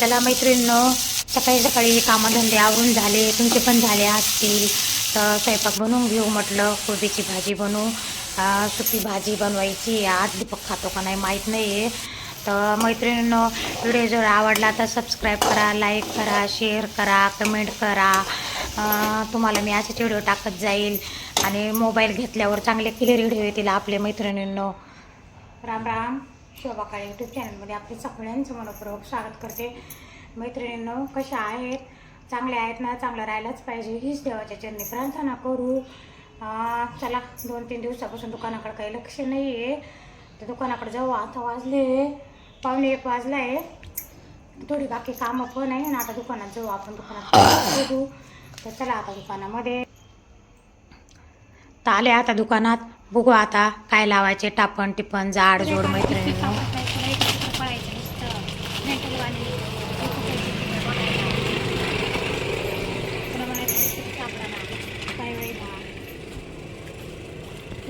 चला मैत्रिणीनं सकाळी सकाळी कामधंदे आवरून झाले तुमचे पण झाले असतील. तर स्वयंपाक बनवून घेऊ म्हटलं कोबीची भाजी बनवू. सुकी भाजी बनवायची आज दीपक खातो का नाही माहीत नाही आहे तर मैत्रिणीनं व्हिडिओ जर आवडला तर सबस्क्राईब करा लाईक करा शेअर करा कमेंट करा. तुम्हाला मी असेच व्हिडिओ टाकत जाईल. आणि मोबाईल घेतल्यावर चांगले क्लिअर व्हिडिओ येतील आपले मैत्रिणींनो. राम राम. शोभा काळे यूट्यूब चॅनलमध्ये आपले सगळ्यांचं मनपूर्वक स्वागत करते. मैत्रिणींनो कशा आहेत? चांगले आहेत ना? चांगलं राहायलाच पाहिजे. हीच देवाच्या चरणी प्रार्थना करू. अं, चला दोन तीन दिवसापासून दुकानाकडे काही लक्ष नाही आहे तर दुकानाकडे जाऊ. आता वाजले पावणे एक वाजला आहे थोडी बाकी कामं पण आहे. ना आता दुकानात जाऊ. आपण दुकानात बघू. तर चला आता दुकानामध्ये. तर आले आता दुकानात. बघू आता काय लावायचे. टापण टिपण जाड जोड मैत्रिणींनो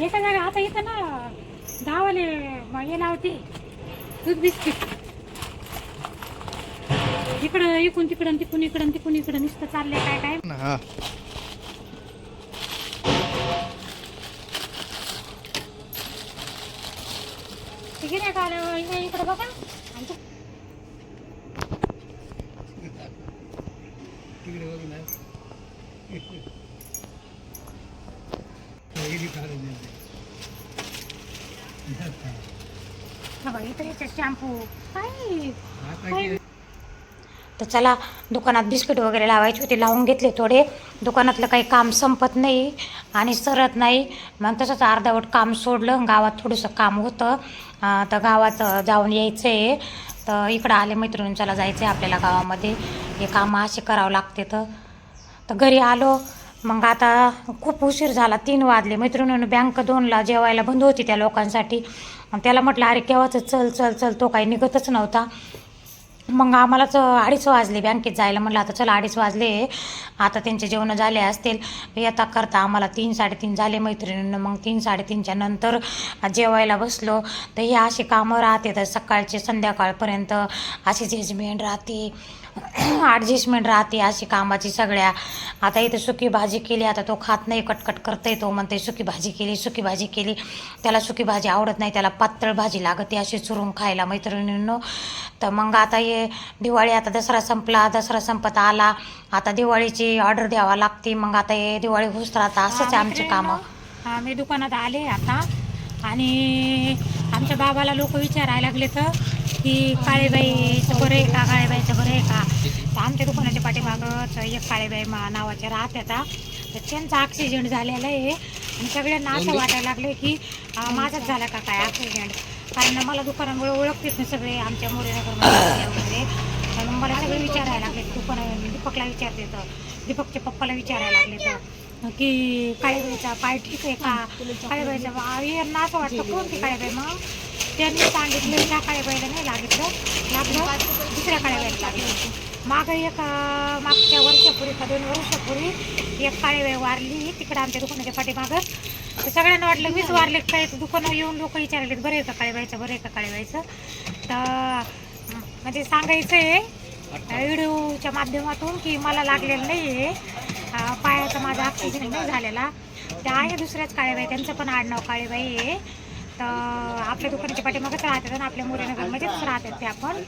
एका जागा आता इथं ना दहावाले हे लावते. दूध बिस्किट. इकडं इकून तिकडं तिकून इकडं तिकून इकडं नुसतं चाललंय काय काय? हा. ठीक आहे का इकडे बघा आणि ते- तिकडे बघ ना शॅम्पू तर चला दुकानात बिस्किट वगैरे लावायचे होते लावून घेतले थोडे. दुकानातलं काही काम संपत नाही आणि सरत नाही. मग तसंच अर्धवट काम सोडलं. गावात थोडंसं काम होतं. तर गावात जाऊन यायचं आहे तर इकडं आले मैत्रिणींच्याला जायचं आहे आपल्याला गावामध्ये. हे कामं असे करावं लागते तर. तर घरी आलो. मग आता खूप उशीर झाला तीन वाजले. मैत्रिणीनं बँक दोनला जेवायला बंद होती त्या लोकांसाठी. त्याला म्हटलं अरे केव्हाच चल चल चल तो काही निघतच नव्हता. मग आम्हालाच अडीच वाजले बँकेत जायला. म्हटलं आता चला अडीच वाजले. आता त्यांचे जेवणं झाले असतील. येता करता आम्हाला तीन साडेतीन झाले मैत्रिणींना. मग तीन साडेतीनच्या नंतर जेवायला बसलो. तर हे अशी कामं राहते. तर सकाळचे संध्याकाळपर्यंत अशी जजमेंट राहते. ॲडजस्टमेंट राहते अशी कामाची सगळ्या. आता इथे सुकी भाजी केली आता तो खात नाही कटकट करतोय तो म्हणते सुकी भाजी केली सुकी भाजी केली. त्याला सुकी भाजी आवडत नाही त्याला पातळ भाजी लागते अशी चुरून खायला मैत्रिणींनो. तर मग आता ये दिवाळी आता दसरा संपला दसरा संपत आला. आता दिवाळीची ऑर्डर द्यावा लागते. मग आता हे दिवाळी घुसत राहतं असंच आमचे कामं. हा मी दुकानात आले आता. आणि आमच्या बाबाला लोक विचारायला लागले तर की काळेबाईचं बरं आहे का काळेबाईचं बरं आहे का? तर आमच्या दुकानाच्या पाठीमागच एक काळेबाई मा नावाचे राहत आता तर त्यांचा ॲक्सिडेंट झालेला आहे. आणि सगळ्यांना असं वाटायला लागले की माझाच झाला का काय ॲक्सिडेंट कारण मला दुकानामुळे ओळखतेच ना सगळे आमच्या मोरेनगरमध्ये वगैरे. मला सगळे विचारायला लागले. दुकान दीपकला विचारते तर. दीपकच्या पप्पाला विचारायला लागले तर. की काळेबाईचा पाय ठीक आहे का? काळेबाईचा बा- यांना असं वाटतं. कोणती काळेबाई मग? त्यांनी सांगितलं त्या काळेबाईला नाही लागितलं लागलं दुसऱ्या काळेबाईला लागलं मागं एक मागच्या वर्षापूर्वी का दोन वर्षापूर्वी एक काळेबाई वारली. तिकडं आमच्या दुकानाच्या पाठीमागं. तर सगळ्यांना वाटलं मीच वारले काय? दुकानावर येऊन लोक विचारले बरं आहे का काळेबाईचं बरं आहे का काळेबाईचं तर अं, म्हणजे सांगायचं आहे व्हिडिओच्या माध्यमातून की मला लागलेलं नाही आहे पायाचा माझा ऑक्सिजन नाही झालेला. त्या आहे दुसऱ्याच काळेबाई त्यांचं पण आडनाव काळेबाई आहे. तर आपल्या दुकानाच्या पाठीमागच राहतात आणि आपल्या मोरेनगरमध्येच राहतात त्या पण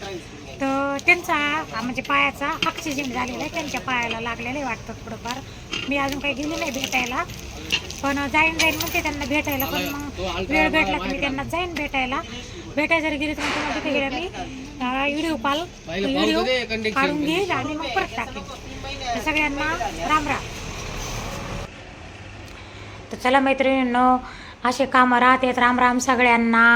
तर त्यांचा म्हणजे पायाचा ऑक्सिजन झालेला आहे. त्यांच्या पायाला लागलेलं आहे वाटतं थोडंफार. मी अजून काही गेली नाही भेटायला. पण जाईन जाईन म्हणते त्यांना भेटायला. पण मग वेळ भेटला की मी त्यांना जाईन भेटायला. भेटायला जर गेली तर मग तुम्हाला तिथे गेल्या मी व्हिडिओ कॉल व्हिडिओ काढून घेईल आणि मग परत टाकेल सगळ्यांना राम राम. तर चला मैत्रिणींनो असे कामं राहतात. राम राम सगळ्यांना.